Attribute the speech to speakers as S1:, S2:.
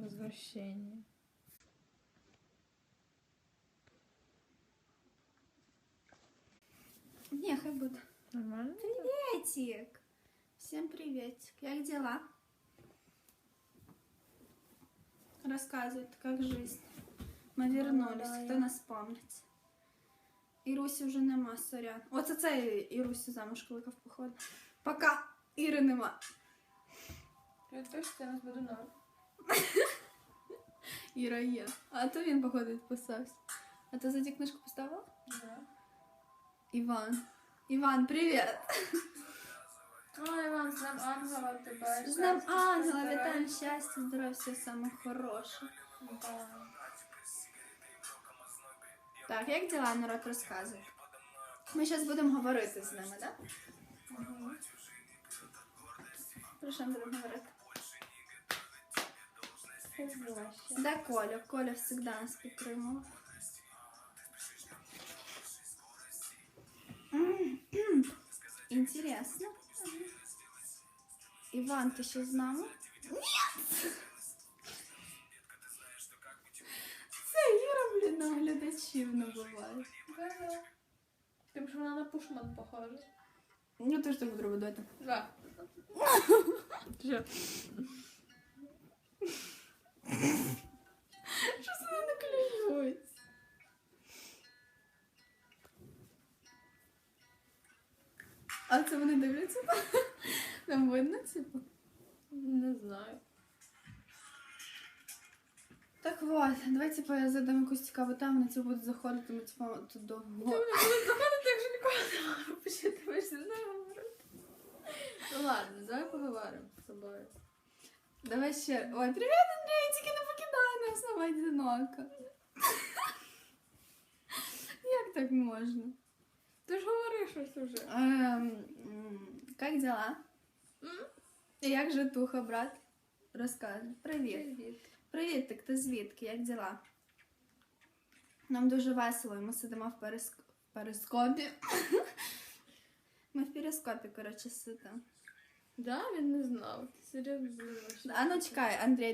S1: Возвращение.
S2: Не, хай буде.
S1: Нормально?
S2: Приветик. Всем приветик. Як дела? Рассказывает, как жизнь. Мы вернулись,
S1: Молодая.
S2: хто нас помнить. Ірусі вже нема, сорян. Оце це Ірусі замуж кликав, походу. Пока Іри нема.
S1: Підпишете, нас буде норм.
S2: Іра є. А то він, походу, відписався. А ти за ті книжку поставила?
S1: Да.
S2: Іван. Іван, привіт!
S1: Ой, вам з Днем Ангела тебе.
S2: З
S1: щастя,
S2: ангела, вітаємо щастя, здоров'я, все саме хороше.
S1: Да.
S2: Так, як діла народ розказує? Ми зараз будемо говорити з ними, так?
S1: Мгм.
S2: Про що ми будемо говорити? Да, Коля. Коля завжди нас підтримував. М, Інтересно. Іван, ти ще з нами? Ні! Це Іра, блін, на глядачів набуває.
S1: Тим, що вона на пушман похожа.
S2: Ну, ти ж так буду робити.
S1: Да.
S2: Що А це вони дивляться? Нам видно, типу?
S1: Не знаю.
S2: Так от, давай, типу, я задам якусь цікаву тему, на цю будуть заходити, ми, типу, тут до...
S1: Ти мене будеш заходити, якщо ніколи не з нами говорити. Ну ладно, давай поговоримо з тобою.
S2: Давай ще. Ой, привіт, Андрій, тільки не покидай нас сама одинока. Як так можна?
S1: Ти ж говориш щось уже.
S2: Ем, м, Как дела?
S1: М?
S2: І Як же туха, брат? Розказуй. Привіт.
S1: Привіт.
S2: Привіт, так ти звідки? Як діла? Нам дуже весело, і ми сидимо в переск... перископі. Ми в перископі, коротше, сидимо.
S1: Да, він не знав. Ти серйозно думаєш?
S2: А ну чекай, Андрій,